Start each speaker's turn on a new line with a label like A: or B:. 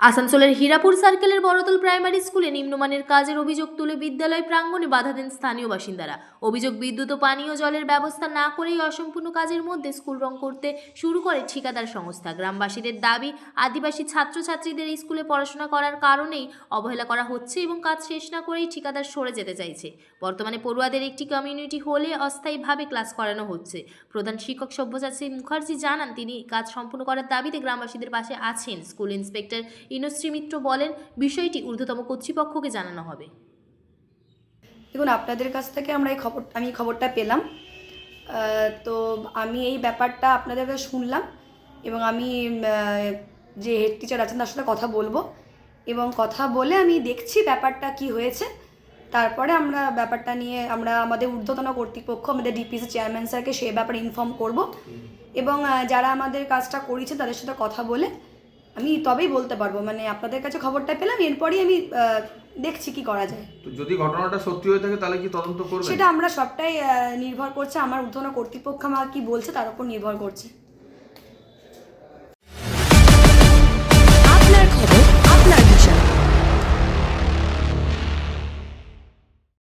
A: আসানসোলের হীরাপুর সার্কেলের বড়তল প্রাইমারি স্কুলে নিম্নমানের কাজের অভিযোগ তুলে বিদ্যালয় প্রাঙ্গণে বাধা দেন স্থানীয় বাসিন্দারা। অভিযোগ, বিদ্যুৎ ও পানীয় জলের ব্যবস্থা না করেই অসম্পূর্ণ কাজের মধ্যে স্কুল রং করতে শুরু করে ঠিকাদার সংস্থা। গ্রামবাসীদের দাবি, আদিবাসী ছাত্রছাত্রীদের স্কুলে পড়াশোনা করার কারণেই অবহেলা করা হচ্ছে এবং কাজ শেষ না করেই ঠিকাদার সরে যেতে চাইছে। বর্তমানে পড়ুয়াদের একটি কমিউনিটি হলে অস্থায়ীভাবে ক্লাস করানো হচ্ছে। প্রধান শিক্ষক সব্যসাচী মুখার্জি জানান, তিনি কাজ সম্পূর্ণ করার দাবিতে গ্রামবাসীদের পাশে আছেন। স্কুল ইন্সপেক্টর ইনশ্রী মিত্র বলেন, বিষয়টি ঊর্ধ্বতম কর্তৃপক্ষকে জানানো হবে।
B: দেখুন, আপনাদের কাছ থেকে আমরা এই খবর আমি খবরটা পেলাম। তো আমি এই ব্যাপারটা আপনাদের কাছে শুনলাম এবং আমি যে হেড টিচার আছেন তার সাথে কথা বলব এবং কথা বলে আমি দেখছি ব্যাপারটা কি হয়েছে। তারপরে আমরা ব্যাপারটা নিয়ে আমরা আমাদের ঊর্ধ্বতন কর্তৃপক্ষ, আমাদের ডিপিসি চেয়ারম্যান স্যারকে সে ব্যাপারে ইনফর্ম করব। এবং যারা আমাদের কাজটা করেছে তাদের সাথে কথা বলে আমি তবেই বলতে পারব মানে আপনাদের কাছে খবরটা পেলাম এরপরই আমি আহ, দেখছি কি করা যায়।
C: তো যদি ঘটনাটা সত্যি হয়ে থাকে তাহলে কি তদন্ত করবে
B: সেটা আমরা সবটাই নির্ভর করছে আমার উদ্ধনা কর্তৃপক্ষ আমার কি বলছে তার উপর নির্ভর করছে।